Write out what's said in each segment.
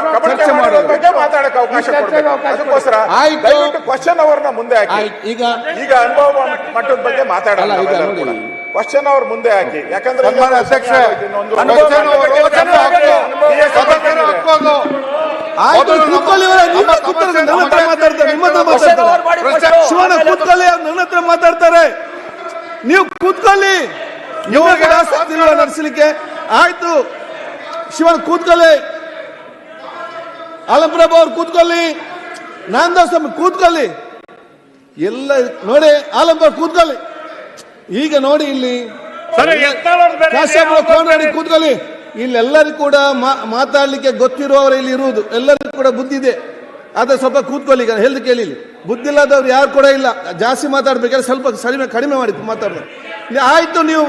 ಚರ್ಚೆ ಮಾಡೋದು. ಮಾತಾಡಕ್ಕೆ ಅವಕಾಶ ಅದಕ್ಕೋಸ್ಕರ. ದಯವಿಟ್ಟು ಕ್ವಶನ್ ಮುಂದೆ ಹಾಕಿ. ಈಗ ಈಗ ಅನುಭವ ಮಟ್ಟದ ಬಗ್ಗೆ ಮಾತಾಡಲ್ಲ ಅಲ್ಲ, ಈಗ ನೋಡಿ. ಕ್ವಶನ್ ಅವ್ರ ಮುಂದೆ ಹಾಕಿ. ಯಾಕಂದ್ರೆ. ಆಯ್ತು ಕೂತ್ಕೊಳ್ಳಿ ನಮ್ಮ- ಹತ್ರ ಮಾತಾಡ್ತಾರೆ ನಿಮ್ಮ ಹತ್ರ ಮಾತಾಡ್ತಾರೆ ಆಮೇಲೆ ಕೂತ್ಕೊಳ್ಳಿ ಅವ್ರು ನನ್ನ ಹತ್ರ ಮಾತಾಡ್ತಾರೆ. ನೀವು ಕೂತ್ಕೊಳ್ಳಿ. ಆಸಕ್ತಿ ನಡೆಸಲಿಕ್ಕೆ. ಆಯ್ತು. ಶಿವನ್ ಕೂತ್ಕೊಳ್ಳಿ. ಆಲಂಪ್ರಭು ಅವ್ರು ಕೂತ್ಕೊಳ್ಳಿ. ನಾಂದಾಸ್ ಕೂತ್ಕೊಳ್ಳಿ. ಎಲ್ಲ ನೋಡಿ ಆಲಂಪ್ರಭು ಕೂತ್ಕೊಳ್ಳಿ. ಈಗ ನೋಡಿ ಇಲ್ಲಿ ಕೋನಡಿ ಕೂತ್ಕೊಳ್ಳಿ. ಇಲ್ಲೆಲ್ಲರಿಗೂ ಕೂಡ ಮಾತಾಡ್ಲಿಕ್ಕೆ ಗೊತ್ತಿರುವವರು ಇಲ್ಲಿ ಇರುವುದು. ಎಲ್ಲರಿಗೂ ಕೂಡ ಬುದ್ಧಿ ಇದೆ. ಆದ್ರೆ ಸ್ವಲ್ಪ ಕೂತ್ಕೊಳ್ಳಿ ಈಗ ಹೇಳ್ದು ಕೇಳಿ. ಬುದ್ಧಿ ಇಲ್ಲದವ್ರು ಯಾರು ಕೂಡ ಇಲ್ಲ. ಜಾಸ್ತಿ ಮಾತಾಡ್ಬೇಕಾದ್ರೆ ಸ್ವಲ್ಪ ಕಡಿಮೆ ಕಡಿಮೆ ಮಾಡಿ ಮಾತಾಡ್ಬೇಕು. ಆಯ್ತು ನೀವು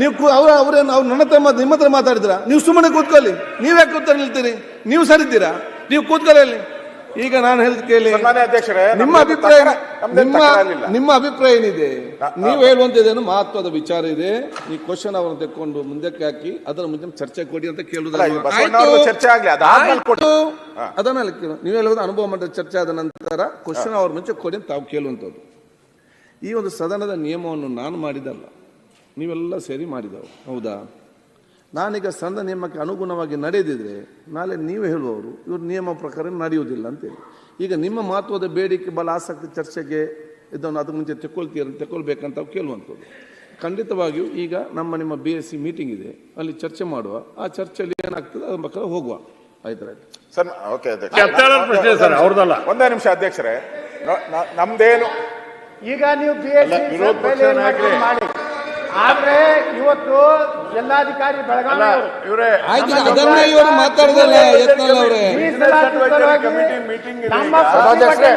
ನೀವು ಅವ್ರ ಅವ್ರೇನು ಅವ್ರು ನನ್ನ ಹತ್ರ ನಿಮ್ಮ ಹತ್ರ ಮಾತಾಡಿದ್ರ? ನೀವು ಸುಮ್ಮನೆ ಕೂತ್ಕೊಳ್ಳಿ. ನೀವ್ಯಾಕೆ ಕೂತ್ಕೊಂಡು ನಿಲ್ತೀರಿ? ನೀವು ಸರಿದ್ದೀರಾ? ನೀವು ಕೂತ್ಕೊಳ್ಳಿ ಈಗ ನಾನು ಹೇಳಿದ ಕೇಳಿ. ನಿಮ್ಮ ಅಭಿಪ್ರಾಯ ನಿಮ್ಮ ನಿಮ್ಮ ಅಭಿಪ್ರಾಯ ಏನಿದೆ? ನೀವು ಹೇಳುವಂತದ್ದೇನು ಮಹತ್ವದ ವಿಚಾರ ಇದೆ. ಈ ಕ್ವಶನ್ ಅವರನ್ನು ತೆಕ್ಕೊಂಡು ಮುಂದಕ್ಕೆ ಹಾಕಿ ಅದರ ಮುಂದೆ ಚರ್ಚೆ ಕೊಡಿ ಅಂತ ಕೇಳುವುದು ಅದನ್ನ. ನೀವು ಹೇಳುವುದು ಅನುಭವ ಮಟ್ಟದ ಚರ್ಚೆ ಆದ ನಂತರ ಕ್ವಶನ್ ಅವ್ರ ಮುಂಚೆ ಕೊಡಿ ಅಂತ ತಾವು ಕೇಳುವಂಥದ್ದು. ಈ ಒಂದು ಸದನದ ನಿಯಮವನ್ನು ನಾನು ಮಾಡಿದಲ್ಲ ನೀವೆಲ್ಲ ಸೇರಿ ಮಾಡಿದವು. ಹೌದಾ? ನಾನೀಗ ಸಣ್ಣ ನಿಯಮಕ್ಕೆ ಅನುಗುಣವಾಗಿ ನಡೆದಿದ್ರೆ ನಾಳೆ ನೀವು ಹೇಳುವವರು ಇವರು ನಿಯಮ ಪ್ರಕಾರ ನಡೆಯುವುದಿಲ್ಲ ಅಂತೇಳಿ. ಈಗ ನಿಮ್ಮ ಮಹತ್ವದ ಬೇಡಿಕೆ ಬಲ ಆಸಕ್ತಿ ಚರ್ಚೆಗೆ ಇದನ್ನು ಅದಕ್ಕೆ ಮುಂಚೆ ತೆಕ್ಕೊಳ್ತೀರ ತೆಕ್ಕೊಳ್ಬೇಕಂತ ಕೇಳುವಂಥದ್ದು ಖಂಡಿತವಾಗಿಯೂ ಈಗ ನಮ್ಮ ನಿಮ್ಮ ಬಿ ಎಸ್ ಸಿ ಮೀಟಿಂಗ್ ಇದೆ ಅಲ್ಲಿ ಚರ್ಚೆ ಮಾಡುವ ಆ ಚರ್ಚೆಯಲ್ಲಿ ಏನಾಗ್ತದೆ ಅದ್ರ ಪ್ರಕಾರ ಹೋಗುವ. ಆಯ್ತು ಸರ್ ಓಕೆ ಅಧ್ಯಕ್ಷ. ಪ್ರಶ್ನೆ ಸರ್ ಅವ್ರದಲ್ಲ ಒಂದೇ ನಿಮಿಷ ಅಧ್ಯಕ್ಷರೇ. ನಮ್ದೇನು ಈಗ ನೀವು ಬಿ ಎಸ್ ಅಲ್ಲ, ಆದ್ರೆ ಇವತ್ತು ಜಿಲ್ಲಾಧಿಕಾರಿ ಬೆಳಗಾವಿ ಇವರೇ ಆಯ್ತು ಈಗ ಅದನ್ನೇ ಇವರು ಮಾತಾಡೋದಲ್ಲ ಯತ್ನಾಳ್ ಅವರೇ ಕಮಿಟಿ ಸಲುವಾಗಿ ನಮ್ಮ ಸಭಾಧ್ಯಕ್ಷರೇ,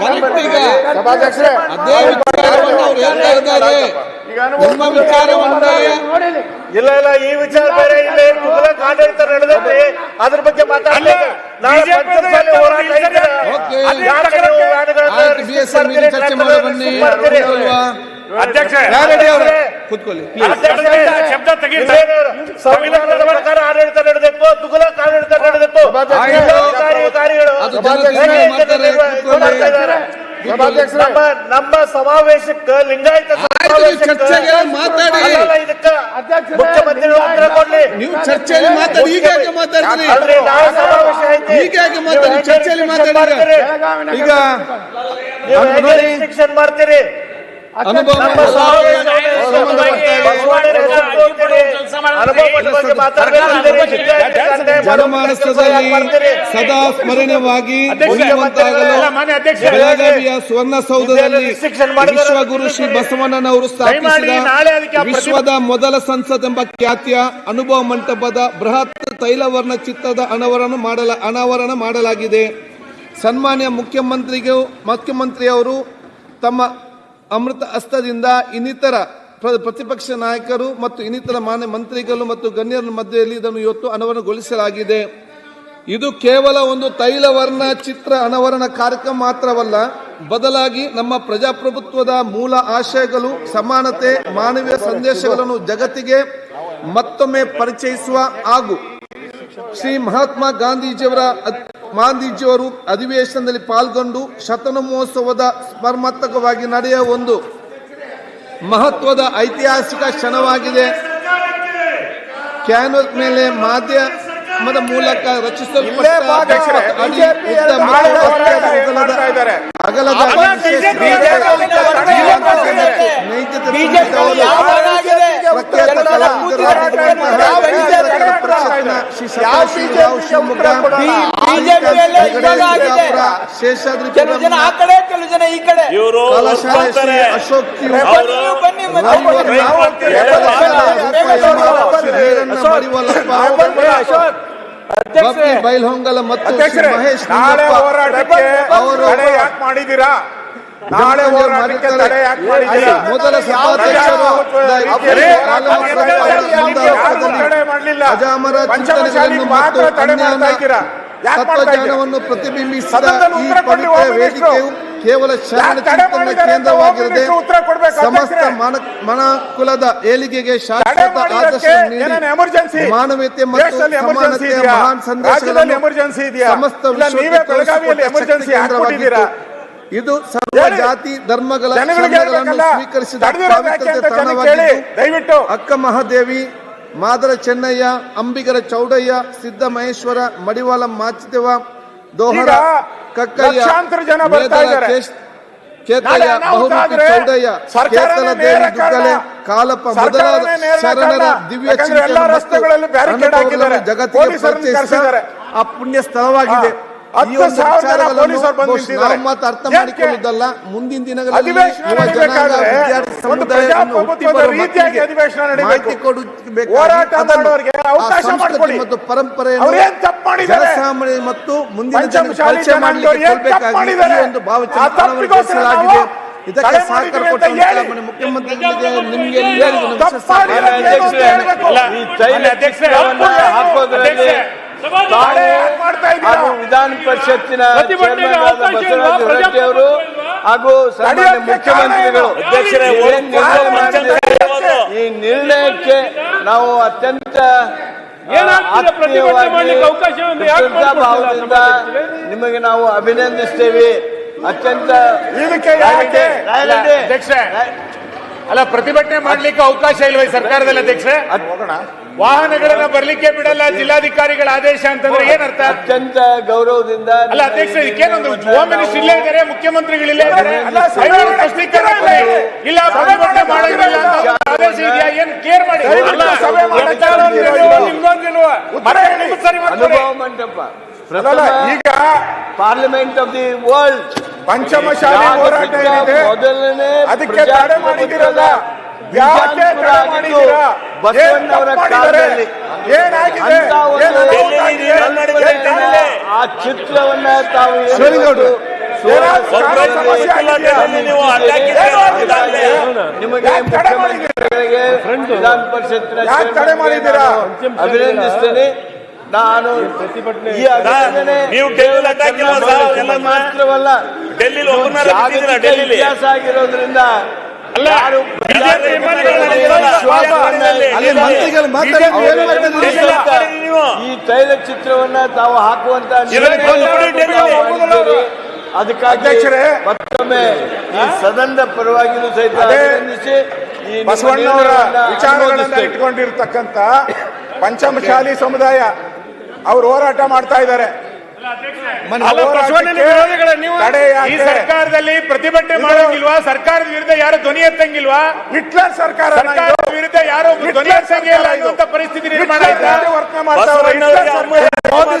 ಕರೆಕ್ಟ್ ಸಭಾಧ್ಯಕ್ಷರೇ ಅದೇ ವಿಚಾರವನ್ನು ಅವ್ರು ಹೇಳ್ತಾ ಇದ್ದಾರೆ. ನಿಮ್ಮ ವಿಚಾರವನ್ನೇ ಇಲ್ಲ ಇಲ್ಲ ಈ ವಿಚಾರ ಬೇರೆ ಇಲ್ಲ ತುಘಲಕ್ ಆಡಳಿತ ನಡೆದೈತಿ ಅದ್ರ ಬಗ್ಗೆ ಮಾತಾಡಲ್ಲ ಚರ್ಚೆ ಮಾಡಿ ಬನ್ನಿ? ಅಧ್ಯಕ್ಷ? ಕೂತ್ಕೊಳ್ಳಿ ಅಧ್ಯಕ್ಷರೇ, ಶಬ್ದ. ಇಲ್ಲೇನು ಸಂವಿಧಾನದ ಪ್ರಕಾರ ಆಡಳಿತ ನಡೆದಿತ್ತು ಆಡಳಿತ. ನಮ್ಮ ನಮ್ಮ ಸಮಾವೇಶಕ್ಕೆ ಲಿಂಗಾಯತ ಚರ್ಚೆಗೆ ಮಾತಾಡಿ. ಅಲ್ಲಲ್ಲ, ಇದಕ್ಕ ಅಧ್ಯಕ್ಷರೇ, ಮುಖ್ಯಮಂತ್ರಿಗಳು ಉತ್ತರ ಕೊಡ್ಲಿ ನೀವು ಚರ್ಚೆಯಲ್ಲಿ ಮಾತಾಡಿ ಈಗ ಯಾಕೆ ಈಗ ಯಾಕೆ ಮಾತಾಡಿ ಚರ್ಚೆಯಲ್ಲಿ ಹೆಂಗೆ ಮಾತಾಡಿ ಮಾಡ್ತೀರಿ? ಈಗ ಜನಮಾನಸದಲ್ಲಿ ಸದಾ ಸ್ಮರಣೀಯವಾಗಿ. ಬೆಳಗಾವಿಯ ಸುವರ್ಣಸೌಧದಲ್ಲಿ. ವಿಶ್ವಗುರು ಶ್ರೀ ಬಸವಣ್ಣನವರು ಸ್ಥಾಪಿಸಿದ ವಿಶ್ವದ ಮೊದಲ ಸಂಸತ್ ಎಂಬ ಖ್ಯಾತಿಯ ಅನುಭವ ಮಂಟಪದ ಬೃಹತ್ ತೈಲವರ್ಣ ಚಿತ್ರದ ಅನಾವರಣ ಮಾಡಲ ಅನಾವರಣ ಮಾಡಲಾಗಿದೆ. ಸನ್ಮಾನ್ಯ ಮುಖ್ಯಮಂತ್ರಿಗೂ ಮುಖ್ಯಮಂತ್ರಿಯವರು ತಮ್ಮ ಅಮೃತ ಹಸ್ತದಿಂದ ಇನ್ನಿತರ ಪ್ರ- ಪ್ರತಿಪಕ್ಷ ನಾಯಕರು ಮತ್ತು ಇನ್ನಿತರ ಮಾನ್ಯ ಮಂತ್ರಿಗಳು ಮತ್ತು ಗಣ್ಯರ ಮಧ್ಯೆಯಲ್ಲಿ ಇದನ್ನು ಇವತ್ತು ಅನಾವರಣಗೊಳಿಸಲಾಗಿದೆ ಇದು ಕೇವಲ ಒಂದು ತೈಲವರ್ಣ ಚಿತ್ರ ಅನಾವರಣ ಕಾರ್ಯಕ್ರಮ ಮಾತ್ರವಲ್ಲ, ಬದಲಾಗಿ ನಮ್ಮ ಪ್ರಜಾಪ್ರಭುತ್ವದ ಮೂಲ ಆಶಯಗಳು, ಸಮಾನತೆ, ಮಾನವೀಯ ಸಂದೇಶಗಳನ್ನು ಜಗತ್ತಿಗೆ ಮತ್ತೊಮ್ಮೆ ಪರಿಚಯಿಸುವ ಹಾಗೂ ಶ್ರೀ ಮಹಾತ್ಮ ಗಾಂಧೀಜಿಯವರ ಗಾಂಧೀಜಿಯವರು ಅಧಿವೇಶನದಲ್ಲಿ ಪಾಲ್ಗೊಂಡು ಶತನ ಮಹೋತ್ಸವದ ಸ್ಮರ್ಮಾತ್ಮಕವಾಗಿ ನಡೆಯುವ ಒಂದು ಮಹತ್ವದ ಐತಿಹಾಸಿಕ ಕ್ಷಣವಾಗಿದೆ. ಕ್ಯಾನ್ವಸ್ ಮೇಲೆ ಮಾಧ್ಯಮದ ಮೂಲಕ. ರಚಿಸಲ್ಪಟ್ಟ ಕೆಲವು ಜನ ಆ ಕಡೆ ಕೆಲವು ಜನ ಈ ಕಡೆ. ಇವರು ಅಶೋಕ್ ಬನ್ನಿ ಅಶೋಕ್ ಬಾಪಿ ಬೈಲ್ಹೊಂಗಲ ಮತ್ತು ಮಹೇಶ್ ನಾಳೆ ಹೋರಾಟಕ್ಕೆ ಅವರು ಯಾಕೆ ಮಾಡಿದ್ದೀರಾ? ನಾಳೆ ಹೋರಾಟಕ್ಕೆ. ತಡೆ ಯಾಕೆ ಮಾಡಿದ್ದೀರಾ ಮೊದಲ ಸಭಾಧ್ಯಕ್ಷರು ತಡೆ ಮಾಡಲಿಲ್ಲ ಅಜಾಮರ ಚಿಂತನೆಗಳನ್ನು ಮಾತ್ರ ಮತ್ತು ಇದ್ದೀರಾ ತತ್ವಜ್ಞಾನವನ್ನು ಪ್ರತಿಬಿಂಬಿಸಿದ ಈ ಪವಿತ್ರ ವೇದಿಕೆಯು ಕೇವಲ ಶರಣ ಚಿಂತನ ಕೇಂದ್ರವಾಗಿರದೆ ಸಮಸ್ತ ಮನ ಮಾನ ಮನಕುಲದ ಏಳಿಗೆಗೆ ಶಾಶ್ವತ ಆದರ್ಶ ನೀಡಿ ಎಮರ್ಜೆನ್ಸಿ ಮಾನವೀಯತೆ ಮತ್ತು ಸಮಾನತೆಯ ಮಹಾನ್ ಸಂದೇಶಗಳನ್ನು ಸಮಸ್ತ ಇಲ್ಲ ವಿಶ್ವಕ್ಕೆ ಎಮರ್ಜೆನ್ಸಿ ಕೇಂದ್ರವಾಗಿತ್ತು. ಇದು ಸರ್ವ ಜಾತಿ ಧರ್ಮಗಳ ಸ್ವೀಕರಿಸಿದ ದಯವಿಟ್ಟು. ಅಕ್ಕ ಮಹಾದೇವಿ ಮಾದರ ಚೆನ್ನಯ್ಯ ಅಂಬಿಗರ ಚೌಡಯ್ಯ ಸಿದ್ದ ಮಹೇಶ್ವರ ಮಡಿವಾಳ ಮಾಚಿದೇವ ದೋಹರ ಕಕ್ಕಯ್ಯ ಕೇತಯ್ಯ ಬಹುಮುಖಿ ಚೌಡಯ್ಯ ಸರ್ಕಾರನೇ ದೇವಿ ದುಗ್ಗಲೆ ಕಾಲಪ್ಪ ಮೊದಲಾದ ಶರಣರ. ದಿವ್ಯ ಚಿಂತನೆ. ಜಗತ್ತಿಗೆ ಪರಿಚಯಿಸಿದ ಆ ಪುಣ್ಯ ಸ್ಥಳವಾಗಿದೆ. ಹತ್ತು ಸಾವಿರ ಜನ ಪೊಲೀಸರು ಬಂದು ನಿಂತಿದ್ದಾರೆ. ಅರ್ಥ? ಮಾಡಿಕೊಳ್ಳುವುದಲ್ಲ ಮುಂದಿನ ದಿನಗಳಲ್ಲಿ ಒಂದು ಪ್ರಜಾಪ್ರಭುತ್ವದ ರೀತಿಯಾಗಿ ಅಧಿವೇಶನ ನಡೀಬೇಕು. ಹೋರಾಟ ಮಾಡೋರಿಗೆ ಅವಕಾಶ ಮಾಡಿಕೊಡಿ. ಮತ್ತು ಪರಂಪರೆಯನ್ನು ಅವ್ರೇನ್ ತಪ್ಪು ಮಾಡಿದ್ದಾರೆ? ಮತ್ತು ಮುಂದಿನ ಪರಿಚಯ ಮಾಡಲಿಕ್ಕೆ? ಒಂದು ಭಾವಚಿತ್ರ ಆ ತಪ್ಪಿಗೋಸ್ಕರ ಅಳವಡಿಸಲಾಗಿದೆ ನಾವು ಇದಕ್ಕೆ ಸಹಕಾರ ಹೇಳಿ. ಮುಖ್ಯಮಂತ್ರಿಗಳಿಗೆ ನಿಮಗೆ ನಮ್ಮ ಹಾಕೋದ್ರಲ್ಲಿ ಹಾಗೂ ವಿಧಾನ ಪರಿಷತ್ತಿನ? ಬಸವರಾಜ ಹೊರಟ್ಟಿ ಅವರು ಹಾಗೂ ಸಾಮಾನ್ಯ ಮುಖ್ಯಮಂತ್ರಿಗಳು ಈ ನಿರ್ಣಯಕ್ಕೆ ನಾವು ಅತ್ಯಂತ ಭಾವದಿಂದ ನಿಮಗೆ ನಾವು ಅಭಿನಂದಿಸ್ತೇವೆ. ಅತ್ಯಂತ ಇದಕ್ಕೆ ಯಾಕೆ? ಅಲ್ಲ ಪ್ರತಿಭಟನೆ ಮಾಡ್ಲಿಕ್ಕೆ ಅವಕಾಶ ಇಲ್ವ ಸರ್ಕಾರದಲ್ಲಿ ಸರ್ಕಾರದಲ್ಲಿ ಅಧ್ಯಕ್ಷರೇ ವಾಹನಗಳನ್ನ ಬರ್ಲಿಕ್ಕೆ ಬಿಡಲ್ಲ ಜಿಲ್ಲಾಧಿಕಾರಿಗಳ ಆದೇಶ ಅಂತಂದ್ರೆ ಏನರ್ಥ? ಅತ್ಯಂತ ಗೌರವದಿಂದ ಅಲ್ಲ ಅಧ್ಯಕ್ಷ ಇದಕ್ಕೇನೊಂದು ಹೋಮ್ ಮಿನಿಸ್ಟರ್ ಇಲ್ಲೇ ಇದ್ದಾರೆ ಮುಖ್ಯಮಂತ್ರಿಗಳು ಇಲ್ಲೇ ಇದ್ದಾರೆ. ಇಲ್ಲ ಪ್ರತಿಭಟನೆ ಮಾಡಂಗಿಲ್ಲ ಅಂತ ಆದೇಶ ಇದೆಯಾ? ಏನ್ ಕೇರ್ ಮಾಡಿ? ಈಗ parliament of the world Panchamasali ಹೋರಾಟ ಏನಿದೆ? ಮೊದಲನೇ ಅದಕ್ಕೆ ತಡೆ ಮಾಡಿದಿರಲ್ಲ ಬಸವಣ್ಣವರ ಕಾಲದಲ್ಲಿ? ಆ ಚಿತ್ರವನ್ನ ತಾವು ನಿಮಗೆ? ಮುಖ್ಯಮಂತ್ರಿಗಳಿಗೆ ವಿಧಾನ ಅಭಿನಂದಿಸ್ತೇನೆ. ನಾನು ಪ್ರತಿಭಟನೆ ನೀವು ಮಾತ್ರವಲ್ಲ ಇತಿಹಾಸ ಆಗಿರೋದ್ರಿಂದ ಈ ತೈಲ ಚಿತ್ರವನ್ನ ತಾವು ಹಾಕುವಂತ. ಅದಕ್ಕಾಗಿ ಅಧ್ಯಕ್ಷರೇ, ಮತ್ತೊಮ್ಮೆ ಈ ಸದನದ ಪರವಾಗಿಯೂ ಸಹಿತ ಅಭಿನಂದಿಸಿ ಬಸವಣ್ಣವರ ವಿಚಾರಗಳನ್ನ ಇಟ್ಕೊಂಡಿರ್ತಕ್ಕಂತ ಇಟ್ಕೊಂಡಿರ್ತಕ್ಕಂಥ ಪಂಚಮಶಾಲಿ ಸಮುದಾಯ ಅವರು ಹೋರಾಟ ಮಾಡ್ತಾ ಇದ್ದಾರೆ. ಅಲ್ಲ ಬಸವಣ್ಣನ ವಿರೋಧಿಗಳ ನೀವು ತಡೆ ಈ ಸರ್ಕಾರದಲ್ಲಿ ಪ್ರತಿಭಟನೆ ಮಾಡೋಂಗಿಲ್ವಾ? ಸರ್ಕಾರದ ವಿರುದ್ಧ ಯಾರು ಧ್ವನಿ ಎತ್ತಂಗಿಲ್ವಾ? ಹಿಟ್ಲರ್ ಸರ್ಕಾರ ಸರ್ಕಾರದ ವಿರುದ್ಧ ಯಾರು ಧ್ವನಿ ಎತ್ತಂಗಿಲ್ಲ ಅನ್ನುವಂತ ಪರಿಸ್ಥಿತಿ ನಿರ್ಮಾಣ ಆಯ್ತಾ? ಮೋದಿ.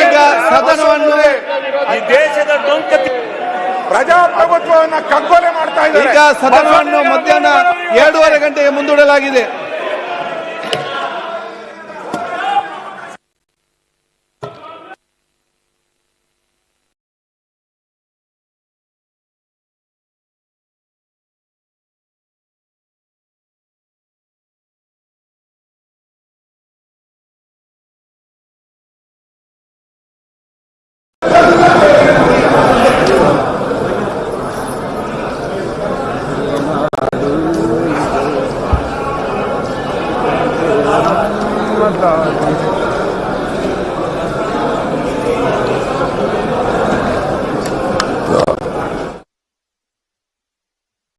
ಈಗ ಸದನವನ್ನು ಈ ದೇಶದ ಪ್ರಜಾಪ್ರಭುತ್ವವನ್ನು ಪ್ರಜಾಪ್ರಭುತ್ವವನ್ನ ಕಗ್ಗೊಲೆ ಮಾಡ್ತಾ ಈಗ ಇದ್ದಾರೆ ಸದನವನ್ನು ಮಧ್ಯಾಹ್ನ ಎರಡೂವರೆ ಗಂಟೆಗೆ ಮುಂದೂಡಲಾಗಿದೆ.